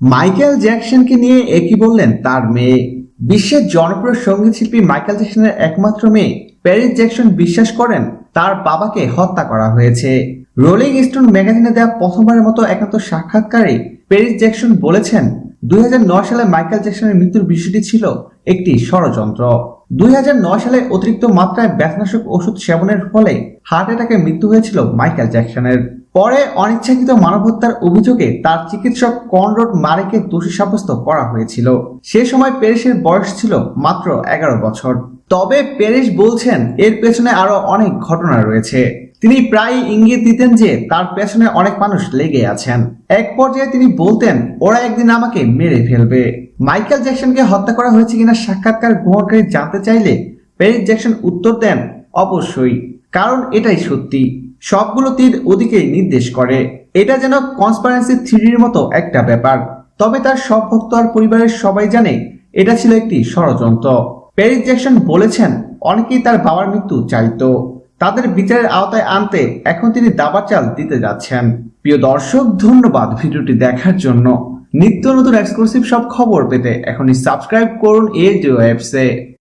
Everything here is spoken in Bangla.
মাইকেল জ্যাকসনকে নিয়ে একই বললেন তার মেয়ে। বিশ্বের জনপ্রিয় সংগীত শিল্পী মাইকেল জ্যাকসনের একমাত্র মেয়ে। প্যারিস জ্যাকসন বিশ্বাস করেন তার বাবাকে হত্যা করা হয়েছে। রোলিং স্টোন ম্যাগাজিনে দেওয়া প্রথমবারের মতো একান্ত সাক্ষাৎকারে প্যারিস জ্যাকসন বলেছেন, দুই হাজার নয় সালে মাইকেল জ্যাকসনের মৃত্যুর বিষয়টি ছিল একটি ষড়যন্ত্র। দুই হাজার নয় সালে অতিরিক্ত মাত্রায় ব্যথানাশক ওষুধ সেবনের ফলে হার্ট অ্যাটাকে মৃত্যু হয়েছিল মাইকেল জ্যাকসনের। পরে অনিচ্ছাকৃত মানবহত্যার অভিযোগে তার চিকিৎসক কনরড মারেকে দোষী সাব্যস্ত করা হয়েছিল। সে সময় প্যারিসের বয়স ছিল মাত্র এগারো বছর। তবে প্যারিস বলছেন, এর পেছনে আরও অনেক ঘটনা রয়েছে। তিনি প্রায় ইঙ্গিত দিতেন যে তার পেছনে অনেক মানুষ লেগে আছেন। এক পর্যায়ে তিনি বলতেন, ওরা একদিন আমাকে মেরে ফেলবে। মাইকেল জ্যাকসনকে হত্যা করা হয়েছে কিনা সাক্ষাৎকার গ্রহণকারী জানতে চাইলে প্যারিস জ্যাকসন উত্তর দেন, অবশ্যই। কারণ এটাই সত্যি। সবগুলো তীর ওদিকেই নির্দেশ করে। এটা যেন কনসপারেন্সি থ্রিডির মতো একটা ব্যাপার। তবে তার সব ভক্ত আর পরিবারের সবাই জানে, এটা ছিল একটি ষড়যন্ত্র। প্যারিস জ্যাকসন বলেছেন, অনেকেই তার বাবার মৃত্যু চাইতো। তাদের বিচারের আওতায় আনতে এখন তিনি দাবার চাল দিতে যাচ্ছেন। প্রিয় দর্শক, ধন্যবাদ ভিডিওটি দেখার জন্য। নিত্য নতুন এক্সক্লুসিভ সব খবর পেতে এখনই সাবস্ক্রাইব করুন এই ওয়েবসে